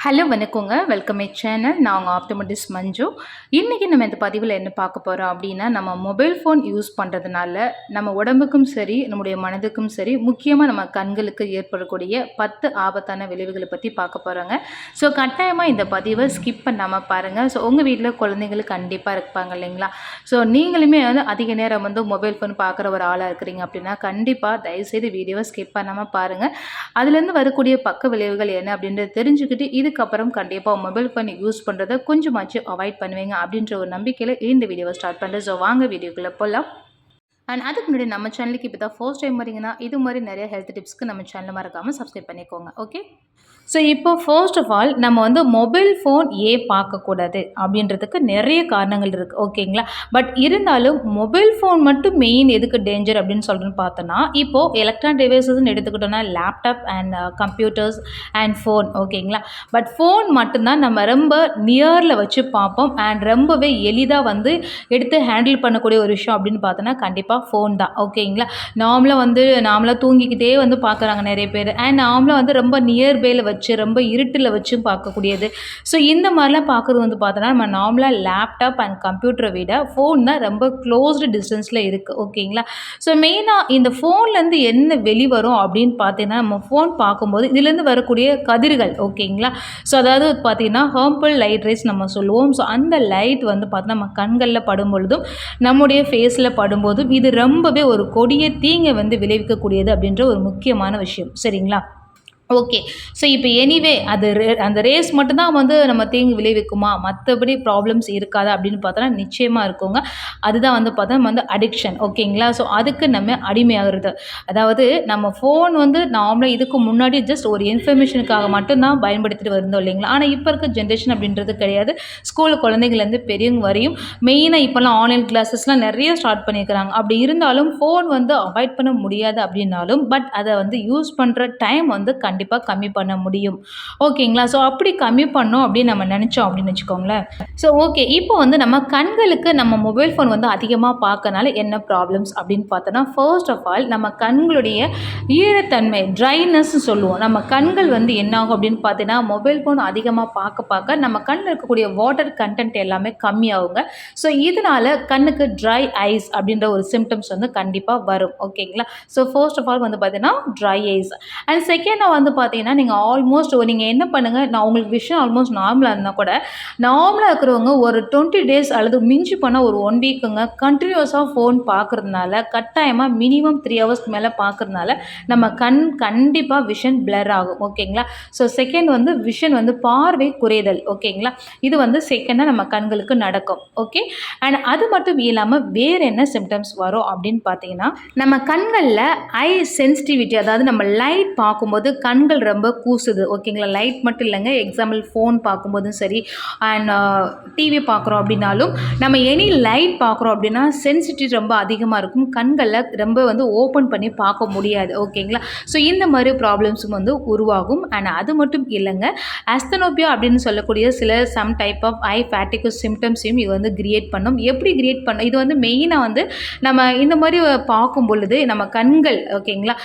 Hello வணக்கங்க. Welcome my channel நான் உங்கள் ஆப்டமெட்டிஸ் மஞ்சு. இன்றைக்கி நம்ம இந்த பதிவில் என்ன பார்க்க போகிறோம் அப்படின்னா நம்ம மொபைல் ஃபோன் யூஸ் பண்ணுறதுனால நம்ம உடம்புக்கும் சரி நம்முடைய மனதுக்கும் சரி முக்கியமாக நம்ம கண்களுக்கு ஏற்படக்கூடிய பத்து ஆபத்தான விளைவுகளை பற்றி பார்க்க போகிறோங்க ஸோ கட்டாயமாக இந்த பதிவை ஸ்கிப் பண்ணாமல் பாருங்கள் ஸோ உங்கள் வீட்டில் குழந்தைங்களுக்கு கண்டிப்பாக இருப்பாங்க இல்லைங்களா? ஸோ நீங்களுமே வந்து அதிக நேரம் வந்து மொபைல் ஃபோன் பார்க்குற ஒரு ஆளாக இருக்கிறீங்க அப்படின்னா கண்டிப்பாக தயவுசெய்து வீடியோவை ஸ்கிப் பண்ணாமல் பாருங்கள் அதுலேருந்து வரக்கூடிய பக்க விளைவுகள் என்ன அப்படின்றத தெரிஞ்சுக்கிட்டு இது இதுக்கப்புறம் கண்டிப்பாக மொபைல் ஃபோன் யூஸ் பண்ணுறதை கொஞ்சமாச்சும் அவாய்ட் பண்ணுவீங்க அப்படின்ற ஒரு நம்பிக்கையில் இந்த வீடியோவை ஸ்டார்ட் பண்ணுறேன் ஸோ வாங்க வீடியோக்குள்ளே போகலாம் அண்ட் அதுக்கு முன்னாடி நம்ம சேனலுக்கு இப்போ தான் ஃபர்ஸ்ட் டைம் வரீங்கன்னா இது மாதிரி நிறைய ஹெல்த் டிப்ஸ்க்கு நம்ம சேனலில் மறக்காமல் சப்ஸ்கிரைப் பண்ணிக்கோங்க. ஓகே ஸோ இப்போ ஃபர்ஸ்ட் ஆஃப் ஆல் நம்ம வந்து மொபைல் ஃபோன் ஏன் பார்க்கக்கூடாது? அப்படின்றதுக்கு நிறைய காரணங்கள் இருக்குது ஓகேங்களா பட் இருந்தாலும் மொபைல் ஃபோன் மட்டும் மெயின் எதுக்கு டேஞ்சர் அப்படின்னு சொல்கிறேன்னு பார்த்தோன்னா இப்போது எலக்ட்ரானிக் டிவைசஸ்ன்னு எடுத்துக்கிட்டோன்னா laptop and computers uh, and phone ஓகேங்களா பட் ஃபோன் மட்டும்தான் நம்ம ரொம்ப நியரில் வச்சு பார்ப்போம் அண்ட் ரொம்பவே எளிதாக வந்து எடுத்து ஹேண்டில் பண்ணக்கூடிய ஒரு விஷயம் அப்படின்னு பார்த்தோன்னா கண்டிப்பாக ஃபோன் தான் ஓகேங்களா நார்மலாக வந்து நார்மலாக தூங்கிக்கிட்டே வந்து பார்க்குறாங்க நிறைய பேர். அண்ட் நார்மலாக வந்து ரொம்ப நியர்பையில் வச்சு வச்சு ரொம்ப இருட்டில் வச்சும் பார்க்கக்கூடியது. ஸோ இந்த மாதிரிலாம் பார்க்குறது வந்து பார்த்தோன்னா நம்ம நார்மலாக லேப்டாப் அண்ட் கம்ப்யூட்டரை விட ஃபோன் தான் ரொம்ப க்ளோஸ்டு டிஸ்டன்ஸில் இருக்குது ஓகேங்களா ஸோ மெயினாக இந்த ஃபோன்லேருந்து என்ன வெளிவரும் அப்படின்னு பார்த்தீங்கன்னா நம்ம ஃபோன் பார்க்கும்போது இதுலேருந்து வரக்கூடிய கதிர்கள் ஓகேங்களா ஸோ அதாவது பார்த்தீங்கன்னா ஹார்ம்ஃபுல் லைட் ரேஸ் நம்ம சொல்லுவோம். ஸோ அந்த லைட் வந்து பார்த்தோன்னா நம்ம கண்களில் படும் பொழுதும் நம்முடைய ஃபேஸில் படும்போதும் இது ரொம்பவே ஒரு கொடிய தீங்கை வந்து விளைவிக்கக்கூடியது அப்படின்ற ஒரு முக்கியமான விஷயம். சரிங்களா? ஓகே ஸோ இப்போ எனிவே அது ரே அந்த ரேஸ் மட்டும்தான் வந்து நம்ம தீங்கு விளைவிக்குமா? மற்றபடி ப்ராப்ளம்ஸ் இருக்காதா? அப்படின்னு பார்த்தோன்னா நிச்சயமாக இருக்குங்க. அதுதான் வந்து பார்த்தா நம்ம வந்து அடிக்ஷன் ஓகேங்களா ஸோ அதுக்கு நம்ம அடிமையாகிறது. அதாவது நம்ம ஃபோன் வந்து நார்மலாக இதுக்கு முன்னாடி ஜஸ்ட் ஒரு இன்ஃபர்மேஷனுக்காக மட்டும்தான் பயன்படுத்திட்டு வந்தோம் இல்லைங்களா? ஆனால் இப்போ இருக்க ஜென்ரேஷன் அப்படின்றது கிடையாது. ஸ்கூல் குழந்தைங்கள்லேருந்து பெரியவங்க வரையும் மெயினாக இப்போல்லாம் ஆன்லைன் கிளாஸஸ்லாம் நிறைய ஸ்டார்ட் பண்ணியிருக்கிறாங்க. அப்படி இருந்தாலும் ஃபோன் வந்து அவாய்ட் பண்ண முடியாது அப்படின்னாலும் பட் அதை வந்து யூஸ் பண்ணுற டைம் வந்து கண்டிப்பாக கண்டிப்பாக கம்மி பண்ண முடியும். ஓகேங்களா? ஸோ அப்படி கம்மி பண்ணோம் அப்படின்னு நம்ம நினச்சோம் அப்படின்னு வச்சுக்கோங்களேன். ஸோ ஓகே இப்போ வந்து நம்ம கண்களுக்கு நம்ம மொபைல் ஃபோன் வந்து அதிகமாக பார்க்கனால என்ன ப்ராப்ளம்ஸ் அப்படின்னு பார்த்தோன்னா ஃபர்ஸ்ட் ஆஃப் ஆல் நம்ம கண்களுடைய ஈரத்தன்மை ட்ரைனஸ் சொல்லுவோம். நம்ம கண்கள் வந்து என்ன ஆகும் அப்படின்னு பார்த்தீங்கன்னா மொபைல் ஃபோன் அதிகமாக பார்க்க பார்க்க நம்ம கண்ணில் இருக்கக்கூடிய வாட்டர் கண்டென்ட் எல்லாமே கம்மியாகுங்க. ஸோ இதனால் கண்ணுக்கு ட்ரை ஐஸ் அப்படின்ற ஒரு சிம்டம்ஸ் வந்து கண்டிப்பாக வரும். ஓகேங்களா ஸோ ஃபர்ஸ்ட் ஆஃப் ஆல் வந்து பார்த்தீங்கன்னா ட்ரை ஐஸ் அண்ட் செகண்டாக வந்து வந்து பார்த்தீங்கன்னா நீங்கள் ஆல்மோஸ்ட் நீங்கள் என்ன பண்ணுங்கள் நான் உங்களுக்கு விஷயம் ஆல்மோஸ்ட் நார்மலாக இருந்தால் கூட நார்மலாக இருக்கிறவங்க ஒரு டுவெண்ட்டி டேஸ் அல்லது மிஞ்சி பண்ணால் ஒரு ஒன் வீக்குங்க கண்டினியூஸாக ஃபோன் பார்க்குறதுனால கட்டாயமாக மினிமம் த்ரீ ஹவர்ஸ்க்கு மேலே பார்க்குறதுனால நம்ம கண் கண்டிப்பாக விஷன் பிளர் ஆகும் ஓகேங்களா ஸோ செகண்ட் வந்து விஷன் வந்து பார்வை குறைதல் ஓகேங்களா இது வந்து செகண்டாக நம்ம கண்களுக்கு நடக்கும் ஓகே அண்ட் அது மட்டும் இல்லாமல் வேறு என்ன சிம்டம்ஸ் வரும் அப்படின்னு பார்த்தீங்கன்னா நம்ம கண்களில் ஐ சென்சிட்டிவிட்டி அதாவது நம்ம லைட் பார்க்கும்போது கண் கண்கள் ரொம்ப கூசுது ஓகேங்களா லைட் மட்டும் இல்லைங்க. எக்ஸாம்பிள் ஃபோன் பார்க்கும்போதும் சரி அண்ட் டிவி uh, பார்க்குறோம் அப்படின்னாலும் நம்ம எனி லைட் பார்க்குறோம் அப்படின்னா சென்சிட்டிவ் ரொம்ப அதிகமாக இருக்கும். கண்களில் ரொம்ப வந்து ஓப்பன் பண்ணி பார்க்க முடியாது ஓகேங்களா ஸோ இந்த மாதிரி ப்ராப்ளம்ஸும் வந்து உருவாகும். அண்ட் அது மட்டும் இல்லைங்க அஸ்தனோபியா அப்படின்னு சொல்லக்கூடிய சில some type of eye fatigue சிம்டம்ஸையும் இது வந்து கிரியேட் பண்ணும். எப்படி கிரியேட் பண்ணும் இது வந்து மெயினாக வந்து நம்ம இந்த மாதிரி பார்க்கும் பொழுது நம்ம கண்கள் ஓகேங்களா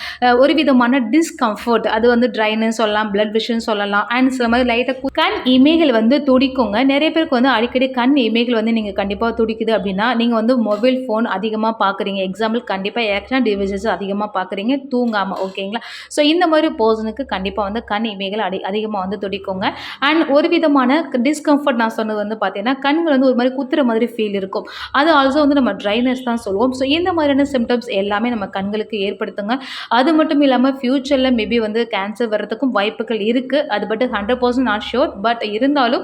ஒரு விதமான டிஸ்கம்ஃபர்ட் அது வந்து வந்து ட்ரைன்னு சொல்லலாம் பிளட் விஷன் சொல்லலாம். அண்ட் சில மாதிரி லைட்டாக கண் இமைகள் வந்து துடிக்குங்க. நிறைய பேருக்கு வந்து அடிக்கடி கண் இமைகள் வந்து நீங்கள் கண்டிப்பாக துடிக்குது அப்படின்னா நீங்கள் வந்து மொபைல் ஃபோன் அதிகமாக பார்க்குறீங்க எக்ஸாம்பிள் கண்டிப்பாக எலக்ட்ரானிக் டிவைசஸ் அதிகமாக பார்க்குறீங்க தூங்காமல் ஓகேங்களா ஸோ இந்த மாதிரி போர்ஷனுக்கு கண்டிப்பாக வந்து கண் இமைகள் அடி அதிகமாக வந்து துடிக்குங்க. அண்ட் ஒரு விதமான டிஸ்கம்ஃபர்ட் நான் சொன்னது வந்து பார்த்தீங்கன்னா கண்கள் வந்து ஒரு மாதிரி குத்துற மாதிரி ஃபீல் இருக்கும். அது ஆல்சோ வந்து நம்ம ட்ரைனஸ் தான் சொல்லுவோம். ஸோ இந்த மாதிரியான சிம்டம்ஸ் எல்லாமே நம்ம கண்களுக்கு ஏற்படுத்துங்க. அது மட்டும் இல்லாமல் ஃப்யூச்சரில் மேபி வந்து கே கேன்சர் வர்றதுக்கும் வாய்ப்புகள் இருக்குது அது but hundred percent not sure but இருந்தாலும்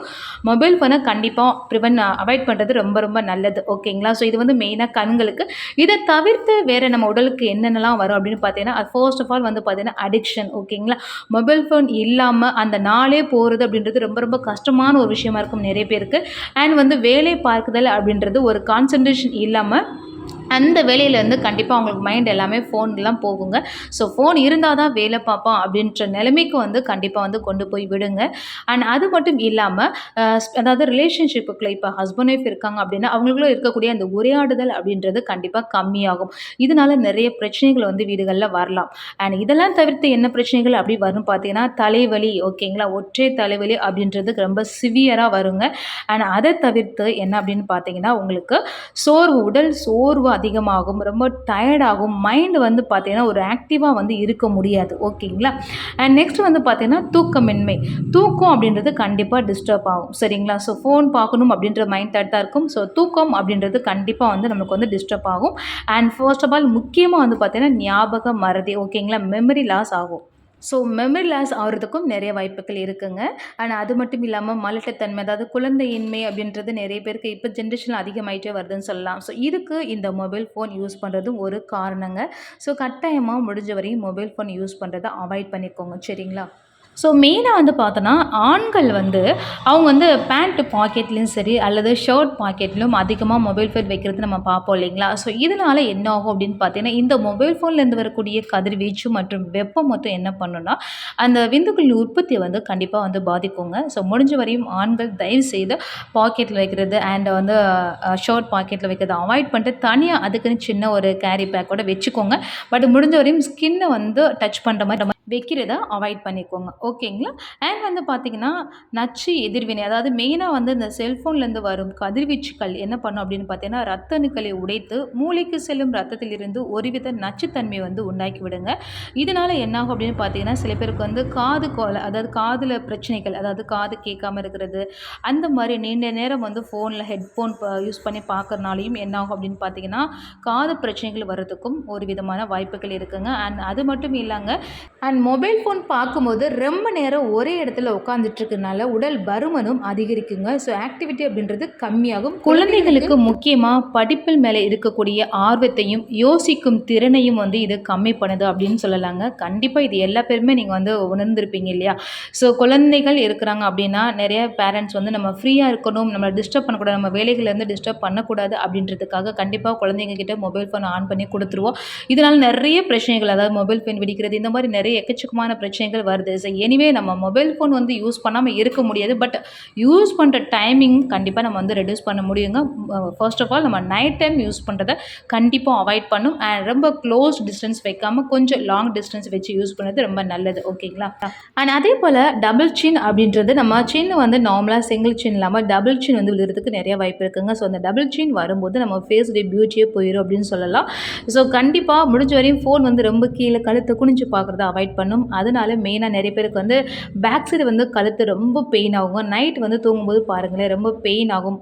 மொபைல் ஃபோனை கண்டிப்பாக ப்ரிவென்ட் அவாய்ட் பண்ணுறது ரொம்ப ரொம்ப நல்லது. ஓகேங்களா ஸோ இது வந்து மெயினாக கண்களுக்கு. இதை தவிர்த்து வேறு நம்ம உடலுக்கு என்னென்னலாம் வரும் அப்படின்னு பார்த்தீங்கன்னா அது ஃபர்ஸ்ட் ஆஃப் ஆல் வந்து பார்த்தீங்கன்னா அடிக்ஷன் ஓகேங்களா மொபைல் ஃபோன் இல்லாமல் அந்த நாளே போகிறது அப்படின்றது ரொம்ப ரொம்ப கஷ்டமான ஒரு விஷயமா இருக்கும் நிறைய பேருக்கு. அண்ட் வந்து வேலை பார்க்குதல் அப்படின்றது ஒரு கான்சன்ட்ரேஷன் இல்லாமல் அந்த வேலையிலேருந்து கண்டிப்பாக அவங்களுக்கு மைண்ட் எல்லாமே ஃபோன்லாம் போகுங்க. ஸோ ஃபோன் இருந்தால் தான் வேலை பார்ப்பான் அப்படின்ற நிலைமைக்கு வந்து கண்டிப்பாக வந்து கொண்டு போய் விடுங்க. அண்ட் அது மட்டும் இல்லாமல் அதாவது ரிலேஷன்ஷிப்புக்குள்ள இப்போ ஹஸ்பண்ட் ஒய்ஃப் இருக்காங்க அப்படின்னா அவங்களுக்குள்ள இருக்கக்கூடிய அந்த உரையாடுதல் அப்படின்றது கண்டிப்பாக கம்மியாகும். இதனால நிறைய பிரச்சனைகள் வந்து வீடுகளில் வரலாம். அண்ட் இதெல்லாம் தவிர்த்து என்ன பிரச்சனைகள் அப்படி வரும் பார்த்தீங்கன்னா தலைவலி ஓகேங்களா? ஒற்றை தலைவலி அப்படின்றதுக்கு ரொம்ப சிவியராக வருங்க. அண்ட் அதை தவிர்த்து என்ன அப்படின்னு பார்த்தீங்கன்னா உங்களுக்கு சோர்வு உடல் சோர்வு அதிகமாகும் ரொம்ப டயர்டாகும் மைண்டு வந்து பார்த்திங்கன்னா ஒரு ஆக்டிவாக வந்து இருக்க முடியாது. ஓகேங்களா? அண்ட் நெக்ஸ்ட் வந்து பார்த்திங்கன்னா தூக்கமின்மை. தூக்கம் அப்படின்றது கண்டிப்பாக டிஸ்டர்ப் ஆகும். சரிங்களா? ஸோ ஃபோன் பார்க்கணும் அப்படின்ற மைண்ட் தாட் தான் இருக்கும். ஸோ தூக்கம் அப்படின்றது கண்டிப்பாக வந்து நமக்கு வந்து டிஸ்டர்ப் ஆகும். அண்ட் ஃபர்ஸ்ட் ஆஃப் ஆல் முக்கியமாக வந்து பார்த்திங்கன்னா ஞாபக மறதி. ஓகேங்களா? மெமரி லாஸ் ஆகும். ஸோ மெமரி லாஸ் ஆகிறதுக்கும் நிறைய வாய்ப்புகள் இருக்குங்க. ஆனால் அது மட்டும் இல்லாமல் மலட்டத்தன்மை அதாவது குழந்தையின்மை அப்படின்றது நிறைய பேருக்கு இப்போ ஜென்ரேஷனில் அதிகமாகிட்டே வருதுன்னு சொல்லலாம். ஸோ இதுக்கு இந்த மொபைல் ஃபோன் யூஸ் பண்ணுறதும் ஒரு காரணங்க. ஸோ கட்டாயமாக முடிஞ்ச வரையும் மொபைல் ஃபோன் யூஸ் பண்ணுறதை அவாய்ட் பண்ணிக்கோங்க. சரிங்களா? ஸோ மெயினாக வந்து பார்த்தோன்னா ஆண்கள் வந்து அவங்க வந்து பேண்ட்டு பாக்கெட்லேயும் சரி அல்லது ஷர்ட் பாக்கெட்லையும் அதிகமாக மொபைல் ஃபோன் வைக்கிறது நம்ம பார்ப்போம் இல்லைங்களா? ஸோ இதனால் என்ன ஆகும் அப்படின்னு பார்த்தீங்கன்னா இந்த மொபைல் ஃபோன்லேருந்து வரக்கூடிய கதிர்வீச்சு மற்றும் வெப்பம் மொத்தம் என்ன பண்ணுன்னா அந்த விந்துக்களின் உற்பத்தியை வந்து கண்டிப்பாக வந்து பாதிக்குங்க. ஸோ முடிஞ்ச வரையும் ஆண்கள் தயவு செய்து பாக்கெட்டில் வைக்கிறது அண்ட் வந்து ஷர்ட் பாக்கெட்டில் வைக்கிறது அவாய்ட் பண்ணிட்டு தனியாக அதுக்குன்னு சின்ன ஒரு கேரி பேக்கோட வச்சுக்கோங்க. பட் முடிஞ்ச வரையும் ஸ்கின்னை வந்து டச் பண்ணுற மாதிரி நம்ம வைக்கிறத அவாய்ட் பண்ணிக்கோங்க. ஓகேங்களா அண்ட் வந்து பார்த்திங்கன்னா நச்சு எதிர்வினை அதாவது மெயினாக வந்து இந்த செல்ஃபோன்லேருந்து வரும் கதிர்வீச்சுக்கள் என்ன பண்ணும் அப்படின்னு பார்த்தீங்கன்னா ரத்த அணுக்களை உடைத்து மூளைக்கு செல்லும் ரத்தத்திலிருந்து ஒருவித நச்சுத்தன்மையை வந்து உண்டாக்கி விடுங்க. இதனால் என்னாகும் அப்படின்னு பார்த்தீங்கன்னா சில பேருக்கு வந்து காது கோலை அதாவது காதில் பிரச்சனைகள் அதாவது காது கேட்காம இருக்கிறது அந்த மாதிரி நீண்ட நேரம் வந்து ஃபோனில் ஹெட்ஃபோன் யூஸ் பண்ணி பார்க்குறனாலையும் என்னாகும் அப்படின்னு பார்த்தீங்கன்னா காது பிரச்சனைகள் வர்றதுக்கும் ஒரு விதமான வாய்ப்புகள் இருக்குங்க. அண்ட் அது மட்டும் இல்லைங்க அண்ட் மொபைல் ஃபோன் பார்க்கும்போது ரொம்ப நேரம் ஒரே இடத்துல உட்காந்துட்டுருக்கனால உடல் பருமனும் அதிகரிக்குங்க. ஸோ ஆக்டிவிட்டி அப்படின்றது கம்மியாகும். குழந்தைகளுக்கு முக்கியமாக படிப்பில் மேலே இருக்கக்கூடிய ஆர்வத்தையும் யோசிக்கும் திறனையும் வந்து இது கம்மி பண்ணுது அப்படின்னு சொல்லலாங்க. கண்டிப்பாக இது எல்லா பேருமே நீங்கள் வந்து உணர்ந்திருப்பீங்க இல்லையா? ஸோ குழந்தைகள் இருக்கிறாங்க அப்படின்னா நிறைய பேரண்ட்ஸ் வந்து நம்ம ஃப்ரீயாக இருக்கணும் நம்மளை டிஸ்டர்ப் பண்ணக்கூடாது நம்ம வேலைகள்லேருந்து டிஸ்டர்ப் பண்ணக்கூடாது அப்படின்றதுக்காக கண்டிப்பாக குழந்தைங்க கிட்ட மொபைல் ஃபோன் ஆன் பண்ணி கொடுத்துருவோம். இதனால் நிறைய பிரச்சனைகள் அதாவது மொபைல் ஃபோன் வெடிக்கிறது இந்த மாதிரி நிறைய எக்கச்சக்கமான பிரச்சனைகள் வருது. ஸோ எனிவே நம்ம மொபைல் ஃபோன் வந்து யூஸ் பண்ணாமல் இருக்க முடியாது. பட் யூஸ் பண்ணுற டைமிங் கண்டிப்பாக நம்ம வந்து ரெடியூஸ் பண்ண முடியுங்க. ஃபர்ஸ்ட் ஆஃப் ஆல் நம்ம நைட் டைம் யூஸ் பண்ணுறத கண்டிப்பாக அவாய்ட் பண்ணும். அண்ட் ரொம்ப க்ளோஸ் டிஸ்டன்ஸ் வைக்காமல் கொஞ்சம் லாங் டிஸ்டன்ஸ் வச்சு யூஸ் பண்ணுறது ரொம்ப நல்லது. ஓகேங்களா அண்ட் அதே போல் டபுள் சின் அப்படின்றது நம்ம சின் வந்து நார்மலாக சிங்கிள் சின் இல்லாமல் டபுள் சின் வந்து விழுறதுக்கு நிறைய வாய்ப்பு இருக்குங்க. ஸோ அந்த டபுள் சின் வரும்போது நம்ம ஃபேஸுடைய பியூட்டியே போயிடும் அப்படின்னு சொல்லலாம். ஸோ கண்டிப்பாக முடிஞ்ச வரையும் ஃபோன் வந்து ரொம்ப கீழே கழுத்தை குனிஞ்சு பார்க்குறத அவாய்ட் பண்ணும். அதனால மெயினாக நிறைய பேருக்கு வந்து பேக் சைடு வந்து கழுத்து ரொம்ப பெயின் ஆகும் நைட் வந்து தூங்கும்போது பாருங்களேன் ரொம்ப பெயின் ஆகும்.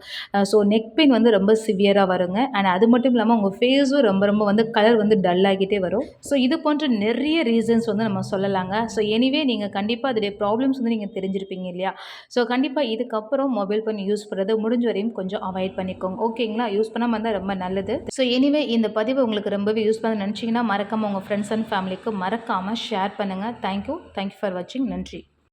ஸோ நெக் பெயின் வந்து ரொம்ப சிவியராக வருங்க. அண்ட் அது மட்டும் இல்லாமல் உங்கள் ஃபேஸும் ரொம்ப ரொம்ப வந்து கலர் வந்து டல் ஆகிட்டே வரும். ஸோ இது போன்ற நிறைய ரீசன்ஸ் வந்து நம்ம சொல்லலாங்க. ஸோ எனிவே நீங்கள் கண்டிப்பாக அதோடைய ப்ராப்ளம்ஸ் வந்து நீங்கள் தெரிஞ்சிருப்பீங்க இல்லையா? ஸோ கண்டிப்பாக இதுக்கப்புறம் மொபைல் ஃபோன் யூஸ் பண்ணுறது முடிஞ்ச வரையும் கொஞ்சம் அவாய்ட் பண்ணிக்கோங்க. ஓகேங்களா யூஸ் பண்ணாமல் இருந்தால் ரொம்ப நல்லது. ஸோ எனிவே இந்த பதிவு உங்களுக்கு ரொம்பவே யூஸ் பண்ண நினச்சிங்கன்னா மறக்காமல் உங்கள் ஃப்ரெண்ட்ஸ் அண்ட் ஃபேமிலிக்கு மறக்காமல் ஷேர் பண்ணுங்கள் தேங்க்யூ தேங்க்யூ ஃபார் வாட்சிங் நன்றி.